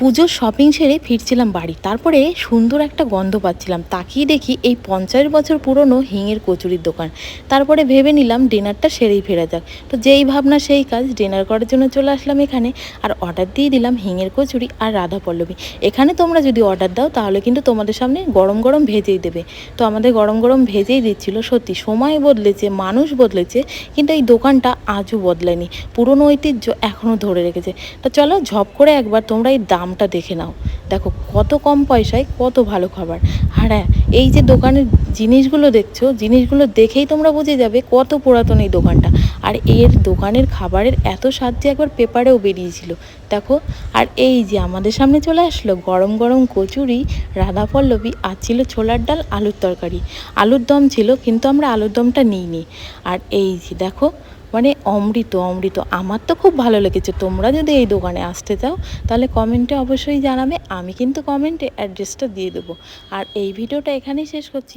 পুজোর শপিং সেরে ফিরছিলাম বাড়ি। তারপরে সুন্দর একটা গন্ধ পাচ্ছিলাম। তাকিয়ে দেখি এই পঞ্চাশ বছর পুরনো হিঙের কচুরির দোকান। তারপরে ভেবে নিলাম ডিনারটা সেরেই ফেরা যাক। তো যেই ভাবনা সেই কাজ, ডিনার করার জন্য চলে আসলাম এখানে। আর অর্ডার দিয়ে দিলাম হিঙের কচুরি আর রাধা পল্লবী এখানে তোমরা যদি অর্ডার দাও, তাহলে কিন্তু তোমাদের সামনে গরম গরম ভেজেই দেবে। তো আমাদের গরম গরম ভেজেই দিচ্ছিল। সত্যি, সময় বদলেছে, মানুষ বদলেছে, কিন্তু এই দোকানটা আজও বদলায়নি। পুরনো ঐতিহ্য এখনও ধরে রেখেছে। তো চলো ঝপ করে একবার তোমরা এই দামটা দেখে নাও। দেখো কত কম পয়সায় কত ভালো খাবার। আর হ্যাঁ এই যে দোকানের জিনিসগুলো দেখছ, জিনিসগুলো দেখেই তোমরা বুঝে যাবে কত পুরাতন এই দোকানটা। আর এর দোকানের খাবারের এত স্বাদ যে একবার পেপারেও বেরিয়েছিল। দেখো, আর এই যে আমাদের সামনে চলে আসলো গরম গরম কচুরি রাধা পল্লবী আর ছিল ছোলার ডাল, আলুর তরকারি। আলুর দম ছিল, কিন্তু আমরা আলুর দমটা নিইনি। আর এই যে দেখো মানে অমৃত অমৃত, আমার তো খুব ভালো লেগেছে। তোমরা যদি এই দোকানে আসতে চাও, তাহলে কমেন্টে অবশ্যই জানাবে, আমি কিন্তু কমেন্টে অ্যাড্রেসটা দিয়ে দেবো। আর এই ভিডিওটা এখানেই শেষ করছি